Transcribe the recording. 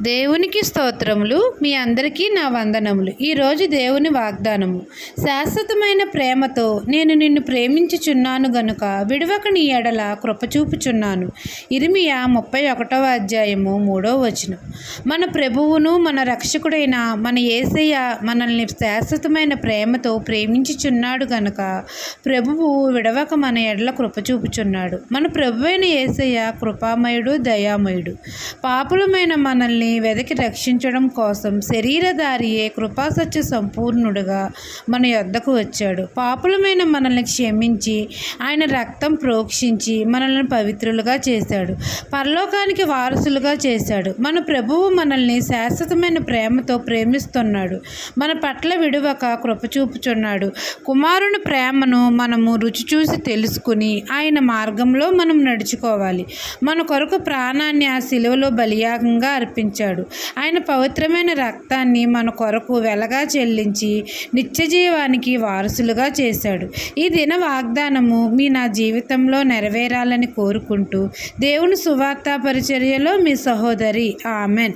దేవునికి స్తోత్రములు మీ అందరికీ నా వందనములు. ఈరోజు దేవుని వాగ్దానము. శాశ్వతమైన ప్రేమతో నేను నిన్ను ప్రేమించుచున్నాను గనుక విడవక నీ ఎడల కృపచూపుచున్నాను ఇరిమియా ముప్పై ఒకటవ అధ్యాయము మూడవ వచనం. మన ప్రభువును మన రక్షకుడైన మన ఏసయ్య మనల్ని శాశ్వతమైన ప్రేమతో ప్రేమించుచున్నాడు గనుక ప్రభువు విడవక మన ఎడల కృపచూపుచున్నాడు మన ప్రభువైన ఏసయ్య కృపామయుడు దయామయుడు. పాపులమైన మనల్ని వెదకి రక్షించడం కోసం శరీరధారియే కృపాసత్య సంపూర్ణుడుగా మన యొద్దకు వచ్చాడు. పాపులమైన మనల్ని క్షమించి ఆయన రక్తం ప్రోక్షించి మనల్ని పవిత్రులుగా చేశాడు. పరలోకానికి వారసులుగా చేశాడు. మన ప్రభువు మనల్ని శాశ్వతమైన ప్రేమతో ప్రేమిస్తున్నాడు. మన పట్ల విడువక కృప చూపుచున్నాడు కుమారుని ప్రేమను మనము రుచి చూసి తెలుసుకుని ఆయన మార్గంలో మనం నడుచుకోవాలి. మన కొరకు ప్రాణాన్ని ఆ శిలువలో బలియాగంగా అర్పించాడు ఆయన పవిత్రమైన రక్తాన్ని మన కొరకు వెలగా చెల్లించి నిత్యజీవానికి వారసులుగా చేశాడు. ఈ దిన వాగ్దానము మీ నా జీవితంలో నెరవేరాలని కోరుకుంటూ దేవుని సువార్త పరిచర్యలో మీ సహోదరి. ఆమెన్.